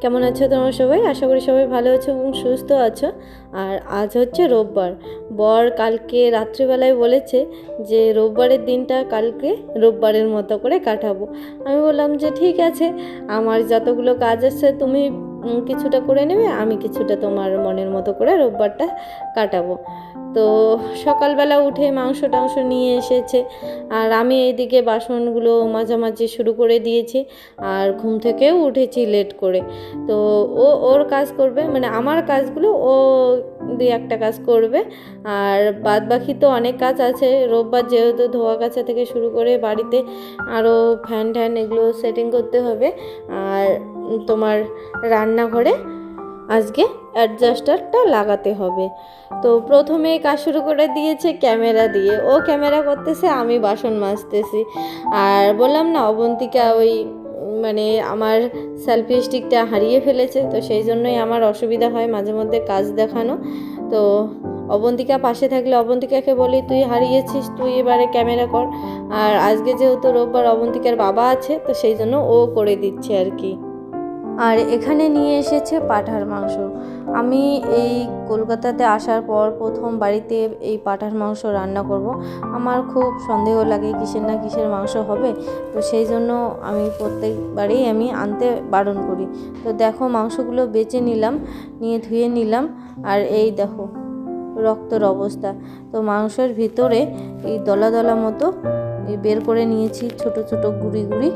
কেমন আছো তোমরা সবাই? আশা করি সবাই ভালো আছো এবং সুস্থ আছো। আর আজ হচ্ছে রোববার। বর কালকে রাত্রিবেলায় বলেছে যে রোববারের দিনটা কালকে রোববারের মতো করে কাটাবো। আমি বললাম যে ঠিক আছে, আমার যতগুলো কাজ আছে তুমি কিছুটা করে নেবে, আমি কিছুটা তোমার মনের মতো করে রোববারটা কাটাবো। তো সকালবেলা উঠে মাংস টাংস নিয়ে এসেছে, আর আমি এইদিকে বাসনগুলো মাঝামাঝি শুরু করে দিয়েছি, আর ঘুম থেকেও উঠেছি লেট করে। তো ও, ওর কাজ করবে মানে আমার কাজগুলো ও দুই একটা কাজ করবে, আর বাদ বাকি তো অনেক কাজ আছে। রোববার যেহেতু ধোয়া কাছা থেকে শুরু করে বাড়িতে আরও ফ্যান ট্যান এগুলো সেটিং করতে হবে, আর তোমার রান্নাঘরে আজকে অ্যাডজাস্টারটা লাগাতে হবে। তো প্রথমে কাজ শুরু করে দিয়েছে ক্যামেরা দিয়ে। ও ক্যামেরা করতেছে, আমি বাসন মাজতেছি। আর বললাম না, অবন্তিকা ওই মানে আমার সেলফি স্টিকটা হারিয়ে ফেলেছে, তো সেই জন্যই আমার অসুবিধা হয় মাঝে মধ্যে কাজ দেখানো। তো অবন্তিকা পাশে থাকলে অবন্তিকাকে বলি, তুই হারিয়েছিস, তুই এবারে ক্যামেরা কর। আর আজকে যেহেতু রোববার অবন্তিকার বাবা আছে, তো সেই জন্য ও করে দিচ্ছে আর কি। আর এখানে নিয়ে এসেছে পাঁঠার মাংস। আমি এই কলকাতাতে আসার পর প্রথম বাড়িতে এই পাঁঠার মাংস রান্না করব। আমার খুব সন্দেহ লাগে কিসের না কিসের মাংস হবে। তো সেই জন্য আমি প্রত্যেকবারেই আমি আনতে বারণ করি। তো দেখো মাংসগুলো বেছে নিলাম, নিয়ে ধুয়ে নিলাম। আর এই দেখো রক্তর অবস্থা। তো মাংসের ভিতরে এই দলা দলা মতো বের করে নিয়েছি ছোট ছোট গুড়ি গুড়ি।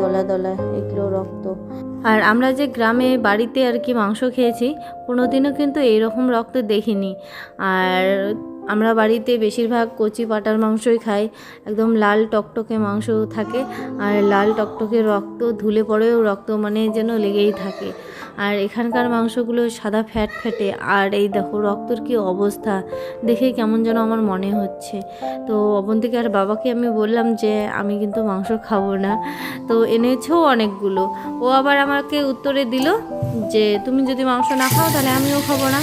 দলা দলা, এগুলো রক্ত। আর আমরা যে গ্রামে বাড়িতে আর কি মাংস খেয়েছি, কোনোদিনও কিন্তু এইরকম রক্ত দেখিনি। আর আমরা বাড়িতে বেশিরভাগ কচি পাটার মাংসই খাই। একদম লাল টকটকে মাংস থাকে আর লাল টকটকে রক্ত ধুলে পড়েও রক্ত মানে যেন লেগেই থাকে। আর এখানকার মাংসগুলো সাদা ফ্যাট ফ্যাটে। আর এই দেখো, রক্তর কি অবস্থা? দেখে কেমন যেন আমার মনে হচ্ছে। তো অবন্তিকার বাবাকে আমি বললাম যে, আমি কিন্তু মাংস খাব না। তো এনেছেও অনেকগুলো। ও আবার আমাকে উত্তরে দিল যে, তুমি যদি মাংস না খাও তাহলে আমিও খাব না।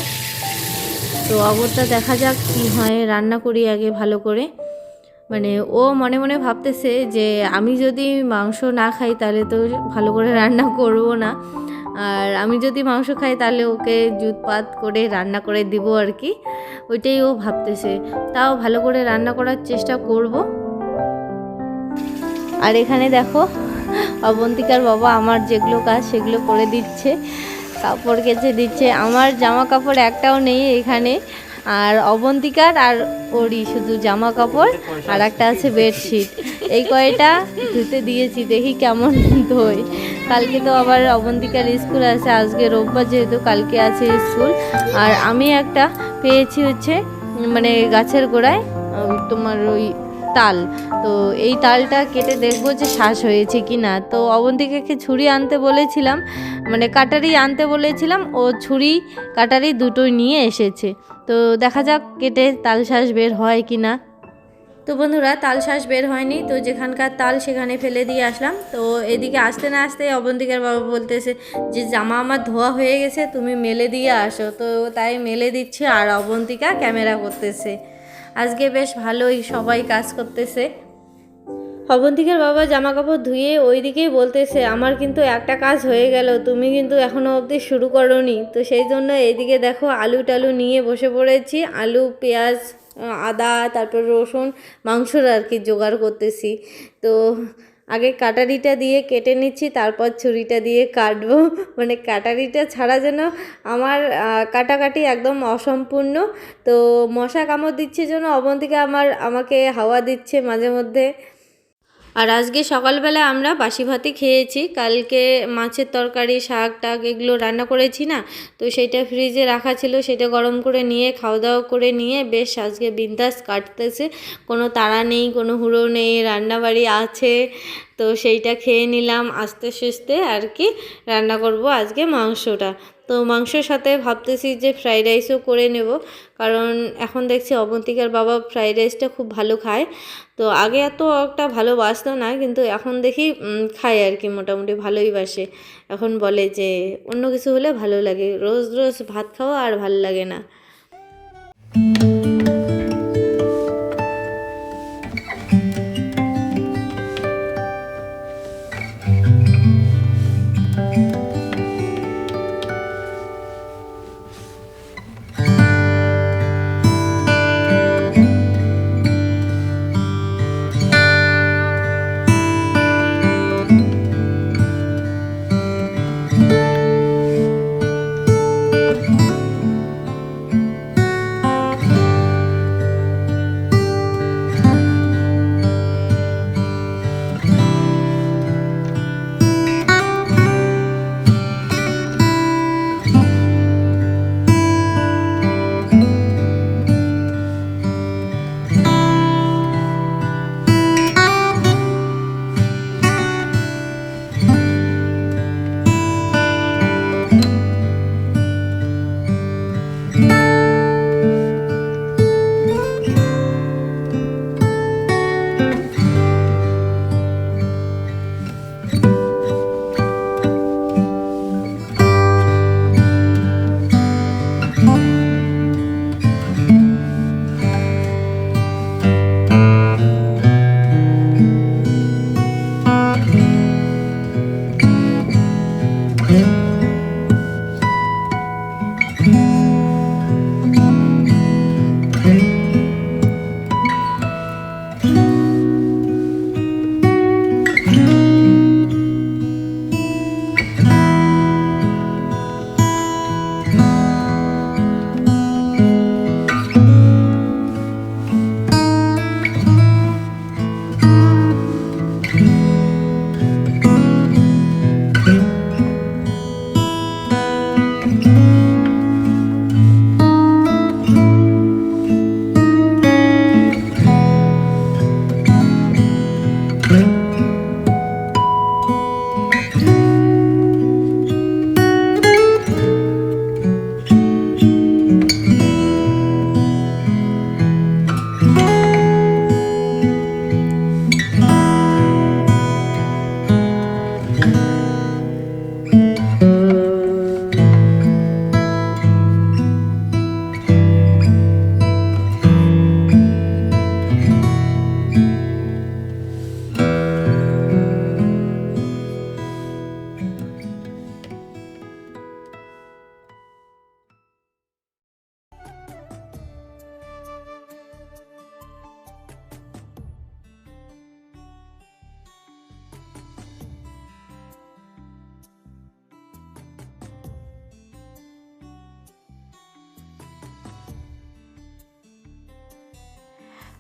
তো অবস্থা দেখা যাক কী হয়। রান্না করি আগে ভালো করে। মানে ও মনে মনে ভাবতেছে যে আমি যদি মাংস না খাই তাহলে তো ভালো করে রান্না করব না। আর আমি যদি মাংস খাই তাহলে ওকে জুতপাত করে রান্না করে দিব আর কি। ওইটাই ও ভাবতেছে। তাও ভালো করে রান্না করার চেষ্টা করব। আর এখানে দেখো, অবন্তিকার বাবা আমার যেগুলো কাজ সেগুলো করে দিচ্ছে। কাপড় কেচে দিচ্ছে। আমার জামা কাপড় একটাও নেই এখানে। আর অবন্তিকার আর ওরই শুধু জামা কাপড় আর একটা আছে বেডশিট। এই কয়টা ধুতে দিয়েছি, দেখি কেমন ধোয়। কালকে তো আবার অবন্তিকার স্কুল আছে, আজকে রোববার যেহেতু কালকে আছে স্কুল। আর আমি একটা পেয়েছি হচ্ছে মানে গাছের গোড়ায় তোমার ওই তাল। তো এই তালটা কেটে দেখব যে শ্বাস হয়েছে কি না তো অবন্তিকাকে ছুরি আনতে বলেছিলাম মানে কাটারি আনতে বলেছিলাম, ও ছুরি, কাটারি দুটোই নিয়ে এসেছে। তো দেখা যাক কেটে তাল শ্বাস বের হয় কি না তো বন্ধুরা, তাল শ্বাস বের হয়নি, তো যেখানকার তাল সেখানে ফেলে দিয়ে আসলাম। তো এদিকে আসতে না আসতে অবন্তিকার বাবা বলতেছে যে, জামা আমার ধোয়া হয়ে গেছে, তুমি মেলে দিয়ে আসো। তো তাই মেলে দিচ্ছে আর অবন্তিকা ক্যামেরা করতেছে। আজকে বেশ ভালোই সবাই কাজ করতেছে। অবন্তিকের বাবা জামা কাপড় ধুয়ে ওই দিকেই বলতেছে, আমার কিন্তু একটা কাজ হয়ে গেল, তুমি কিন্তু এখনও অবধি শুরু করনি। তো সেই জন্য এইদিকে দেখো আলু টালু নিয়ে বসে পড়েছি। আলু, পেঁয়াজ, আদা, তারপর রসুন, মাংসর আর কি জোগাড় করতেছি। তো আগে কাটারিটা দিয়ে কেটে নিচ্ছি, তারপর ছুরিটা দিয়ে কাটবো। মানে কাটারিটা ছাড়া যেন আমার কাটাকাটি একদম অসম্পূর্ণ। তো মশা কামড় দিচ্ছে যেন, অবন্তিকা আমার, আমাকে হাওয়া দিচ্ছে মাঝে মধ্যে। আর আজকে সকালবেলা আমরা বাসি ভাতে খেয়েছি। কালকে মাছের তরকারি, শাক টাক এগুলো রান্না করেছি না। তো সেটা ফ্রিজে রাখা ছিল, সেটা গরম করে নিয়ে খাওয়া দাওয়া করে নিয়ে বেশ আজকে বিন্দাস কাটতেছে। কোনো তাড়া নেই, কোনো হুড়ো নেই, রান্নাবাড়ি আছে। তো সেইটা খেয়ে নিলাম আস্তে সুস্তে আর কি রান্না করব আজকে মাংসটা। তো মাংসের সাথে ভাবতেছি যে ফ্রাইড রাইসও করে নেব, কারণ এখন দেখছি অবন্তিকার বাবা ফ্রাইড রাইসটা খুব ভালো খায়। তো আগে এত একটা ভালো বাসতো না, কিন্তু এখন দেখি খায় আর কি, মোটামুটি ভালোই বাসে। এখন বলে যে অন্য কিছু হলে ভালো লাগে, রোজ রোজ ভাত খাওয়া আর ভালো লাগে না।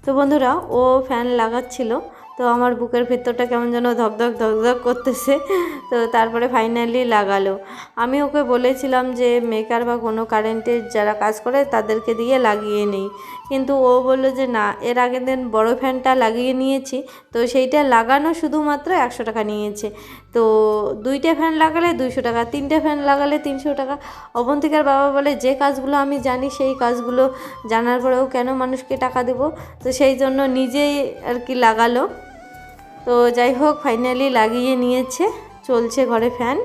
তো বন্ধুরা, ও ফ্যান লাগাচ্ছিল, তো আমার বুকের ভেতরটা কেমন যেন ধকধক ধকধক করতেছে, তো তারপরে ফাইনালি লাগালো। আমি ওকে বলেছিলাম যে মেকার বা কোনো কারেন্টের যারা কাজ করে, তাদেরকে দিয়ে লাগিয়ে নেই। কিন্তু ও বলল যে, না, এর আগের দিন বড় ফ্যানটা লাগিয়ে নিয়েছি, তো সেইটা লাগানো শুধুমাত্র একশো টাকা নিয়েছে। তো দুইটা ফ্যান লাগালে দুইশো টাকা, তিনটে ফ্যান লাগালে তিনশো টাকা। অবন্তিকার বাবা বলে, যে কাজগুলো আমি জানি, সেই কাজগুলো জানার পরেও কেন মানুষকে টাকা দেব? তো সেই জন্য নিজেই আর কি লাগালো। তো যাই হোক ফাইনালি লাগিয়ে নিয়েছে, চলছে ঘরে ফ্যান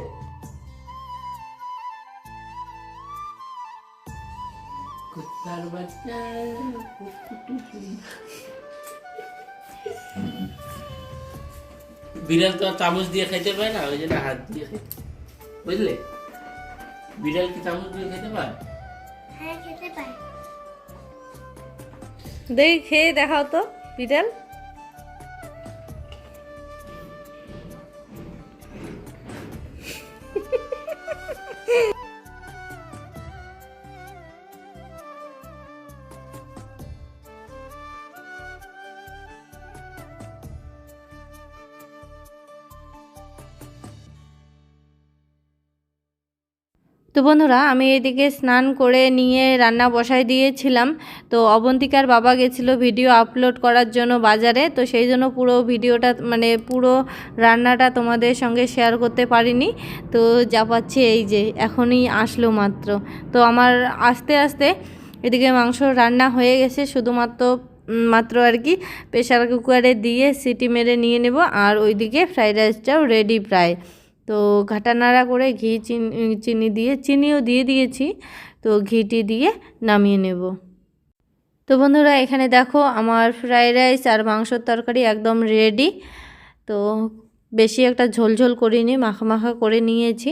কুত্তার বাচ্চা। বিড়াল তো আর চামচ দিয়ে খাইতে পারে না ওই জন্য হাত দিয়ে খাইতে বুঝলে? বিড়াল কি চামচ দিয়ে খেতে পারে? হ্যাঁ দেখি খেয়ে দেখাও তো বিড়াল। তো বন্ধুরা, আমি এদিকে স্নান করে নিয়ে রান্না বসাই দিয়েছিলাম। তো অবন্তিকার বাবা গেছিল ভিডিও আপলোড করার জন্য বাজারে, তো সেই জন্য পুরো ভিডিওটা মানে পুরো রান্নাটা তোমাদের সঙ্গে শেয়ার করতে পারিনি। তো যা পাচ্ছি এই যে, এখনই আসলো মাত্র। তো আমার আস্তে আস্তে এদিকে মাংস রান্না হয়ে গেছে, শুধুমাত্র মাত্র আর কি প্রেশার কুকারে দিয়ে সিটি মেরে নিয়ে নেব, আর ওইদিকে ফ্রাইড রাইসটাও রেডি প্রায়। তো ঘাটা নাড়া করে ঘি চিনি চিনি দিয়ে, চিনিও দিয়ে দিয়েছি। তো ঘিটি দিয়ে নামিয়ে নেব। তো বন্ধুরা, এখানে দেখো আমার ফ্রাইড রাইস আর মাংসর তরকারি একদম রেডি। তো বেশি একটা ঝোলঝোল করিনি, মাখা মাখা করে নিয়েছি।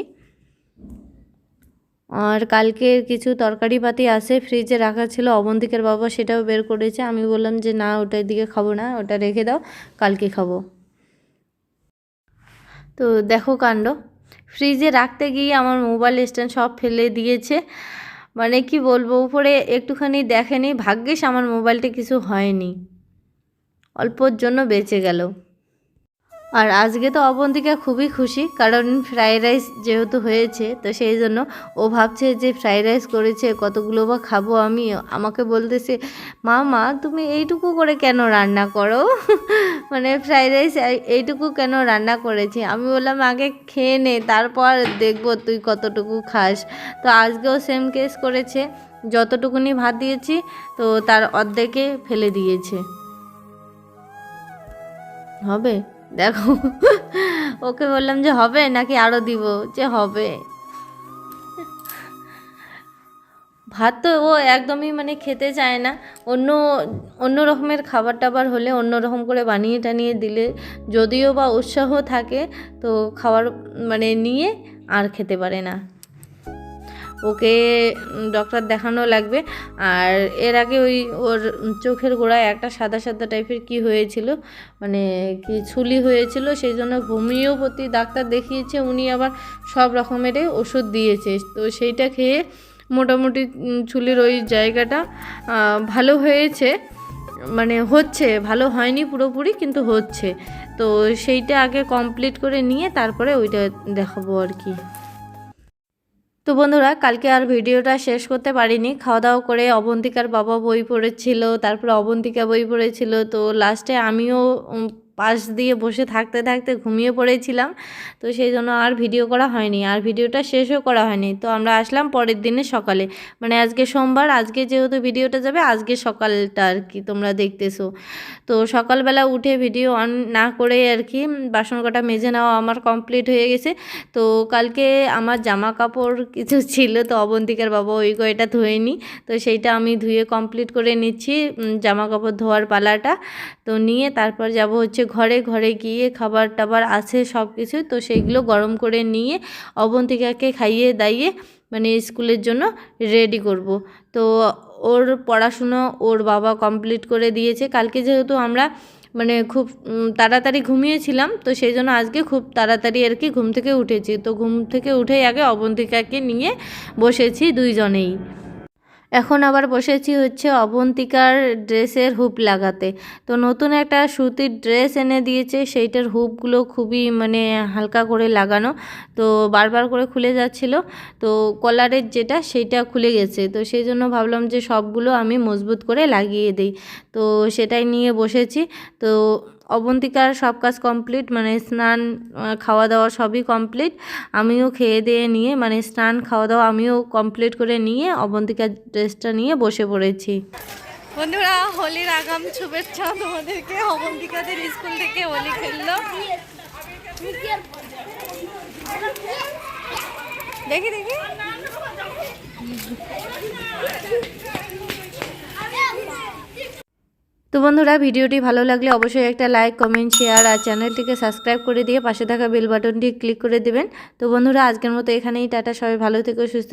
আর কালকে কিছু তরকারি পাতি আছে, ফ্রিজে রাখা ছিল, অবন্তিকের বাবা সেটাও বের করেছে। আমি বললাম যে, না ওটার দিকে খাব না, ওটা রেখে দাও, কালকে খাব। তো দেখো কাণ্ড। ফ্রিজে রাখতে গিয়ে আমার মোবাইল স্ট্যান্ড সব ফেলে দিয়েছে। মানে কি বলব, উপরে একটুখানি দেখেনি, ভাগ্যিস আমার মোবাইলটা কিছু হয়নি। অল্পর জন্য বেঁচে গেল। আর আজকে তো অবন্তিকা খুবই খুশি, কারণ ফ্রাইড রাইস যেহেতু হয়েছে, তো সেই জন্য ও ভাবছে যে ফ্রাইড রাইস করেছে, কতগুলো বা খাব আমি। আমাকে বলতেছে মা মা তুমি এইটুকু করে কেন রান্না করো? মানে ফ্রাইড রাইস এইটুকু কেন রান্না করেছি? আমি বললাম, আগে খেয়ে নে, তারপর দেখব তুই কতটুকু খাস। তো আজকেও সেম কেস করেছে, যতটুকুনি ভাত দিয়েছি, তো তার অর্ধেকে ফেলে দিয়েছে। হবে? দেখো, ওকে বললাম যে হবে নাকি আরও দিব, যে হবে। ভাত তো ও একদমই মানে খেতে চায় না, অন্য অন্য রকমের খাবার টাবার হলে অন্য রকম করে বানিয়ে টানিয়ে দিলে যদিও বা উৎসাহ থাকে, তো খাবার মানে নিয়ে আর খেতে পারে না। ওকে ডক্টর দেখানো লাগবে। আর এর আগে ওই ওর চোখের গোড়ায় একটা সাদা সাদা টাইপের কি হয়েছিল? মানে কি ছুলি হয়েছিল, সেই জন্য হোমিওপ্যাথি ডাক্তার দেখিয়েছে, উনি আবার সব রকমেরই ওষুধ দিয়েছে। তো সেইটা খেয়ে মোটামুটি চুলের ওই জায়গাটা ভালো হয়েছে। মানে হচ্ছে, ভালো হয়নি পুরোপুরি, কিন্তু হচ্ছে। তো সেইটা আগে কমপ্লিট করে নিয়ে তারপরে ওইটা দেখাবো আর কি। তো বন্ধুরা, কালকে আর ভিডিওটা শেষ করতে পারিনি। খাওয়া দাওয়া করে অবন্তিকার বাবা বই পড়েছিল, তারপরে অবন্তিকা বই পড়েছিল, তো লাস্টে আমিও পাশ দিয়ে বসে থাকতে থাকতে ঘুমিয়ে পড়েছিলাম। তো সেই জন্য আর ভিডিও করা হয়নি। আর ভিডিওটা শেষও করা হয়নি। তো আমরা আসলাম পরের দিনে সকালে। মানে আজকে সোমবার, আজকে যেহেতু ভিডিওটা যাবে, আজকে সকালটা আর কি তোমরা দেখতেছো। তো সকালবেলা উঠে ভিডিও অন না করে আর কি বাসন কটা মেজে নেওয়া আমার কমপ্লিট হয়ে গেছে। তো কালকে আমার জামা কাপড় কিছু ছিল তো অবন্তিকার বাবা ওই কয়টা ধুয়েনি। তো সেইটা আমি ধুয়ে কমপ্লিট করে নিচ্ছি জামা কাপড় ধোয়ার পালাটা। তো নিয়ে তারপর যাব হচ্ছে ঘরে ঘরে গিয়ে খাবার টাবার আছে সব কিছু, তো সেইগুলো গরম করে নিয়ে অবন্তিকাকে খাইয়ে দাইয়ে মানে স্কুলের জন্য রেডি করব। তো ওর পড়াশুনো ওর বাবা কমপ্লিট করে দিয়েছে। কালকে যেহেতু আমরা মানে খুব তাড়াতাড়ি ঘুমিয়েছিলাম, তো সেই জন্য আজকে খুব তাড়াতাড়ি আর কি ঘুম থেকে উঠেছি। তো ঘুম থেকে উঠেই আগে অবন্তিকাকে নিয়ে বসেছি দুইজনেই। এখন আবার বসেছি হচ্ছে অবন্তিকার ড্রেসের হুপ লাগাতে। তো নতুন একটা সুতির ড্রেস এনে দিয়েছে, সেইটার হুপগুলো খুবই মানে হালকা করে লাগানো। তো বারবার করে খুলে যাচ্ছিল। তো কলারের যেটা সেইটা খুলে গেছে। তো সেই জন্য ভাবলাম যে সবগুলো আমি মজবুত করে লাগিয়ে দিই। তো সেটাই নিয়ে বসেছি। তো অবন্তিকার সব কাজ কমপ্লিট মানে স্নান খাওয়া দাওয়া সবই কমপ্লিট আমিও খেয়ে দিয়ে নিয়ে মানে স্নান খাওয়া দাওয়া আমিও কমপ্লিট করে নিয়ে অবন্তিকার ড্রেসটা নিয়ে বসে পড়েছি। বন্ধুরা, হোলির আগাম শুভেচ্ছা তোমাদেরকে। অবন্তিকাদের স্কুল থেকে হোলি খেললো। দেখি দেখি। তো বন্ধুরা, ভিডিওটি ভালো লাগলে অবশ্যই একটা লাইক, কমেন্ট, শেয়ার আর চ্যানেলটিকে সাবস্ক্রাইব করে দিয়ে পাশে থাকা বেল বাটনটি ক্লিক করে দেবেন। তো বন্ধুরা, আজকের মতো এখানেই, টাটা, সবাই ভালো থেকে, সুস্থ